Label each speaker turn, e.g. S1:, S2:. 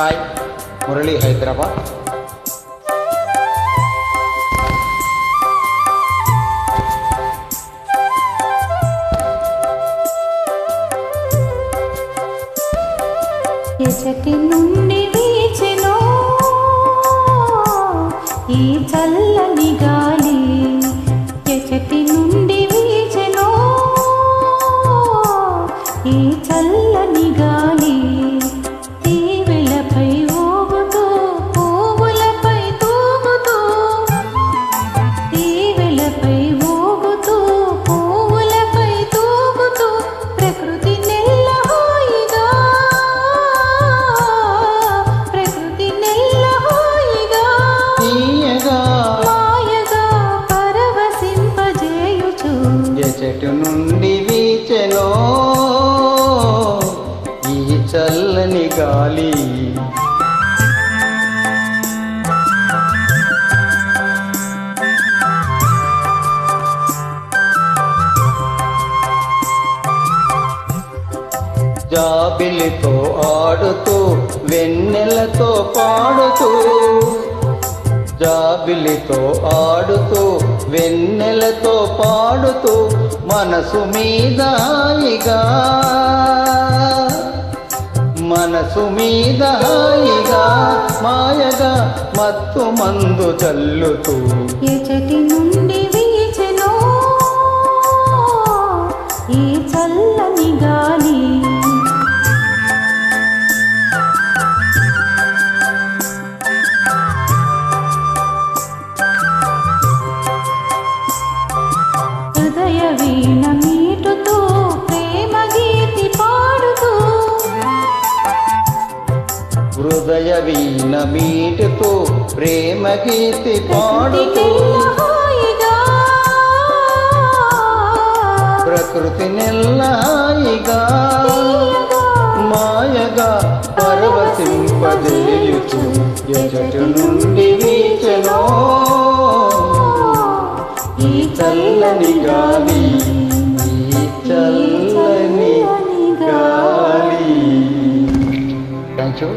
S1: Hi Murali Hyderabad
S2: ఎసటి నుండి వీచెనో ఈ చల్లని గాలి
S1: చెట్టు నుండి వీచెనో ఈ చల్లని గాలి. జాబిలితో ఆడుతూ వెన్నెలతో పాడుతూ జాబిలితో ఆడుతూ వెన్నెలతో పాడుతూ మనసు మీదాయిగా. మనసు మీద హాయిగా మాయగా మత్తు మందు చల్లుతూ
S2: ఎచటి నుండి వీచెనో ఈ చల్ల
S1: హృదయ వీణ మీటుతూ ప్రేమ గీతి పాడుతూ ప్రకృతి నెల్లాయిగా మాయగా పరవశింపజేయుచు. ఎచటు నుండి వీచెనో. ఈ చల్లని గాలి ఈ చల్లని గాలి. Thank you